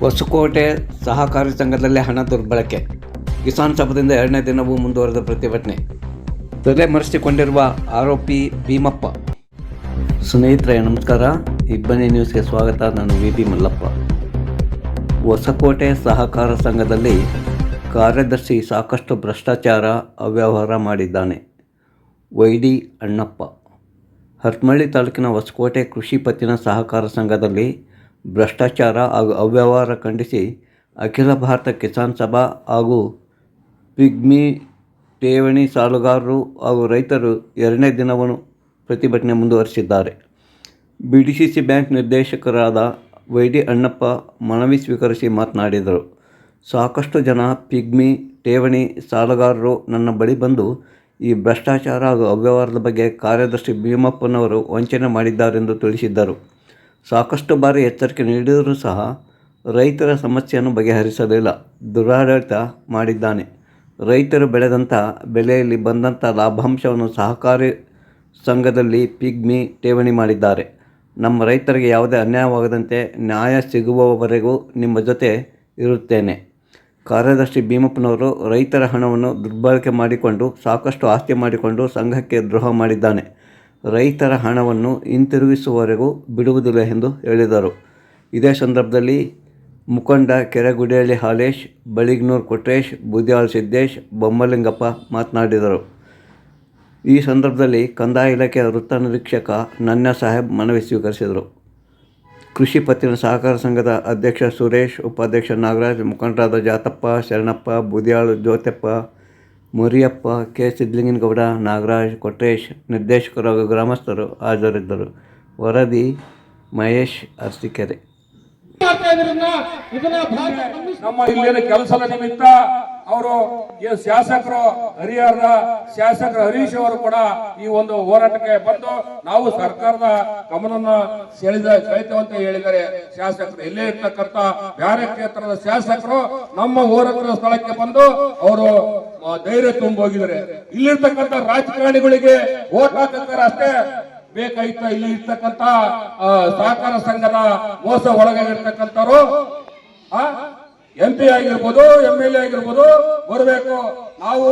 ಹೊಸಕೋಟೆ ಸಹಕಾರಿ ಸಂಘದಲ್ಲಿ ಹಣ ದುರ್ಬಳಕೆ. ಕಿಸಾನ್ ಸಭದಿಂದ ಎರಡನೇ ದಿನವೂ ಮುಂದುವರೆದ ಪ್ರತಿಭಟನೆ. ತಲೆ ಮರೆಸಿಕೊಂಡಿರುವ ಆರೋಪಿ ಭೀಮಪ್ಪ. ಸ್ನೇಹಿತರೆ, ನಮಸ್ಕಾರ. ಇಬ್ಬನಿ ನ್ಯೂಸ್ಗೆ ಸ್ವಾಗತ. ನಾನು ವಿ. ಬಿ. ಮಲ್ಲಪ್ಪ. ಹೊಸಕೋಟೆ ಸಹಕಾರ ಸಂಘದಲ್ಲಿ ಕಾರ್ಯದರ್ಶಿ ಸಾಕಷ್ಟು ಭ್ರಷ್ಟಾಚಾರ ಅವ್ಯವಹಾರ ಮಾಡಿದ್ದಾನೆ. Y D Annappa. ಹರ್ಮಳ್ಳಿ ತಾಲೂಕಿನ ಹೊಸಕೋಟೆ ಕೃಷಿ ಪತ್ತಿನ ಸಹಕಾರ ಸಂಘದಲ್ಲಿ ಭ್ರಷ್ಟಾಚಾರ ಹಾಗೂ ಅವ್ಯವಹಾರ ಖಂಡಿಸಿ ಅಖಿಲ ಭಾರತ ಕಿಸಾನ್ ಸಭಾ ಹಾಗೂ ಪಿಗ್ಮಿ ಠೇವಣಿ ಸಾಲಗಾರರು ಹಾಗೂ ರೈತರು ಎರಡನೇ ದಿನವನ್ನು ಪ್ರತಿಭಟನೆ ಮುಂದುವರಿಸಿದ್ದಾರೆ. B D C C bank ನಿರ್ದೇಶಕರಾದ ವೈ ಡಿ ಅಣ್ಣಪ್ಪ ಮನವಿ ಸ್ವೀಕರಿಸಿ ಮಾತನಾಡಿದರು. ಸಾಕಷ್ಟು ಜನ ಪಿಗ್ಮಿ ಠೇವಣಿ ಸಾಲಗಾರರು ನನ್ನ ಬಳಿ ಬಂದು ಈ ಭ್ರಷ್ಟಾಚಾರ ಹಾಗೂ ಅವ್ಯವಹಾರದ ಬಗ್ಗೆ ಕಾರ್ಯದರ್ಶಿ ಭೀಮಪ್ಪನವರು ವಂಚನೆ ಮಾಡಿದ್ದಾರೆಂದು ತಿಳಿಸಿದ್ದರು. ಸಾಕಷ್ಟು ಬಾರಿ ಎಚ್ಚರಿಕೆ ನೀಡಿದರೂ ಸಹ ರೈತರ ಸಮಸ್ಯೆಯನ್ನು ಬಗೆಹರಿಸಲಿಲ್ಲ. ದುರಾಡಳಿತ ಮಾಡಿದ್ದಾನೆ. ರೈತರು ಬೆಳೆದಂಥ ಬೆಲೆಯಲ್ಲಿ ಬಂದಂಥ ಲಾಭಾಂಶವನ್ನು ಸಹಕಾರಿ ಸಂಘದಲ್ಲಿ ಪಿಗ್ಮಿ ಠೇವಣಿ ಮಾಡಿದ್ದಾರೆ. ನಮ್ಮ ರೈತರಿಗೆ ಯಾವುದೇ ಅನ್ಯಾಯವಾಗದಂತೆ ನ್ಯಾಯ ಸಿಗುವವರೆಗೂ ನಿಮ್ಮ ಜೊತೆ ಇರುತ್ತೇನೆ. ಕಾರ್ಯದರ್ಶಿ ಭೀಮಪ್ಪನವರು ರೈತರ ಹಣವನ್ನು ದುರ್ಬಳಕೆ ಮಾಡಿಕೊಂಡು, ಸಾಕಷ್ಟು ಆಸ್ತಿ ಮಾಡಿಕೊಂಡು ಸಂಘಕ್ಕೆ ದ್ರೋಹ ಮಾಡಿದ್ದಾನೆ. ರೈತರ ಹಣವನ್ನು ಹಿಂತಿರುಗಿಸುವವರೆಗೂ ಬಿಡುವುದಿಲ್ಲ ಎಂದು ಹೇಳಿದರು. ಇದೇ ಸಂದರ್ಭದಲ್ಲಿ ಮುಖಂಡ ಕೆರೆಗುಡಿಹಳ್ಳಿ ಹಾಲೇಶ್, ಬಳಿಗ್ನೂರ್ ಕೊಟ್ರೇಶ್, ಬುದ್ಯಾಳ್ ಸಿದ್ದೇಶ್, ಬೊಮ್ಮಲಿಂಗಪ್ಪ ಮಾತನಾಡಿದರು. ಈ ಸಂದರ್ಭದಲ್ಲಿ ಕಂದಾಯ ಇಲಾಖೆಯ ವೃತ್ತ ನಿರೀಕ್ಷಕ ನನ್ನ ಸಾಹೇಬ್ ಮನವಿ ಸ್ವೀಕರಿಸಿದರು. ಕೃಷಿ ಪತ್ತಿನ ಸಹಕಾರ ಸಂಘದ ಅಧ್ಯಕ್ಷ ಸುರೇಶ್, ಉಪಾಧ್ಯಕ್ಷ ನಾಗರಾಜ್, ಮುಖಂಡರಾದ ಜಾತಪ್ಪ, ಶರಣಪ್ಪ, ಬುದಿಯಾಳು ಜ್ಯೋತಪ್ಪ ಮುರಿಯಪ್ಪ ಕೆ. ಸಿದ್ಲಿಂಗನಗೌಡ ನಾಗರಾಜ್ ಕೊಟ್ರೇಶ್ ನಿರ್ದೇಶಕರು ಹಾಗೂ ಗ್ರಾಮಸ್ಥರು ಹಾಜರಿದ್ದರು. ವರದಿ ಮಹೇಶ್ ಅರಸೀಕೆರೆ. ಮಾಡ್ತಾ ಇದ್ರನ್ನ ಇದನ್ನ ನಮ್ಮ ಇಲ್ಲಿನ ಕೆಲಸದ ನಿಮಿತ್ತ ಅವರು ಶಾಸಕರು ಹರಿಹರದ ಶಾಸಕರು ಹರೀಶ್ ಅವರು ಕೂಡ ಈ ಒಂದು ಹೋರಾಟಕ್ಕೆ ಬಂದು ನಾವು ಸರ್ಕಾರದ ಗಮನನ ಸೆಳೆದ ಸೆಳೆತವಂತ ಅಂತ ಹೇಳಿದ್ದಾರೆ ಶಾಸಕರು. ಇಲ್ಲೇ ಇರ್ತಕ್ಕಂಥ ಬ್ಯಾರೆ ಕ್ಷೇತ್ರದ ಶಾಸಕರು ನಮ್ಮ ಹೋರಾಟದ ಸ್ಥಳಕ್ಕೆ ಬಂದು ಅವರು ಧೈರ್ಯ ತುಂಬ ಹೋಗಿದ್ದಾರೆ ಇಲ್ಲಿರ್ತಕ್ಕಂಥ ರಾಜಕಾರಣಿಗಳಿಗೆ ಓಟ್ ಹಾಕಿದ್ದಾರೆ ಅಷ್ಟೇ. ಬೇಕಾಯ್ತ ಇಲ್ಲಿ ಇರ್ತಕ್ಕಂತ ಸಹಕಾರ ಸಂಘದ ಮೋಸ ಒಳಗಾಗಿರ್ತಕ್ಕಂಥವ್ರು ಎಂ ಪಿ ಆಗಿರ್ಬೋದು ಎಂ ಎಲ್ ಎ ಆಗಿರ್ಬೋದು, ಬರಬೇಕು. ನಾವು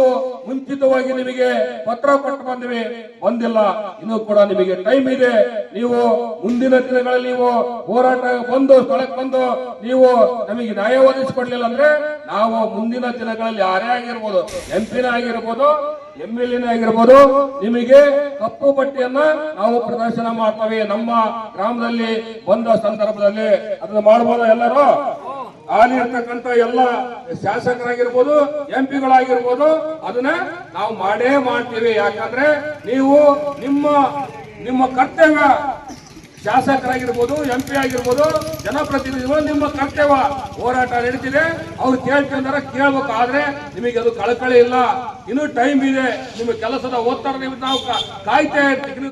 ಮುಂಚಿತವಾಗಿ ನಿಮಗೆ ಪತ್ರ ಕೊಟ್ಟು ಬಂದ್ವಿ, ಬಂದಿಲ್ಲ. ಇನ್ನು ಕೂಡ ನಿಮಗೆ ಟೈಮ್ ಇದೆ. ನೀವು ಮುಂದಿನ ದಿನಗಳಲ್ಲಿ ನೀವು ಹೋರಾಟ, ಬಂದು ಸ್ಥಳಕ್ಕೆ ಬಂದು ನೀವು ನಮಗೆ ನ್ಯಾಯ ಒದಗಿಸಿಕೊಡ್ಲಿಲ್ಲ ಅಂದ್ರೆ ನಾವು ಮುಂದಿನ ದಿನಗಳಲ್ಲಿ ಯಾರೇ ಆಗಿರ್ಬೋದು ಎಂ ಪಿನ ಆಗಿರ್ಬೋದು ಎಂ ಎಲ್ ಎನ ಆಗಿರ್ಬೋದು ನಿಮಗೆ ಕಪ್ಪು ಪಟ್ಟಿಯನ್ನ ನಾವು ಪ್ರದರ್ಶನ ಮಾಡ್ತೇವೆ. ನಮ್ಮ ಗ್ರಾಮದಲ್ಲಿ ಬಂದ ಸಂದರ್ಭದಲ್ಲಿ ಅದನ್ನ ಮಾಡಬಹುದು ಎಲ್ಲರೂ? ಅಲ್ಲಿ ಇರ್ತಕ್ಕಂಥ ಎಲ್ಲ ಶಾಸಕರಾಗಿರ್ಬೋದು, ಎಂ ಪಿಗಳಾಗಿರ್ಬೋದು, ಅದನ್ನ ನಾವು ಮಾಡೇ ಮಾಡ್ತೀವಿ. ಯಾಕಂದ್ರೆ ನೀವು ನಿಮ್ಮ ನಿಮ್ಮ ಕರ್ತವ್ಯ ಶಾಸಕರಾಗಿರ್ಬೋದು ಎಂ ಪಿ ಆಗಿರ್ಬೋದು, ಜನಪ್ರತಿನಿಧಿಗಳು ನಿಮ್ಮ ಕರ್ತವ್ಯ. ಹೋರಾಟ ನಡೀತಿದೆ. ಅವ್ರು ಕೇಳ್ಕೊಂಡಾರ ಕೇಳ್ಬೇಕು ಆದ್ರೆ ನಿಮಗೆ ಅದು ಕಳಕಳಿ ಇಲ್ಲ. ಇನ್ನೂ ಟೈಮ್ ಇದೆ. ನಿಮ್ಮ ಕೆಲಸದ ಒತ್ತಡ ನೀವು ನಾವು ಕಾಯ್ತಾ ಇರ್ತೀವಿ.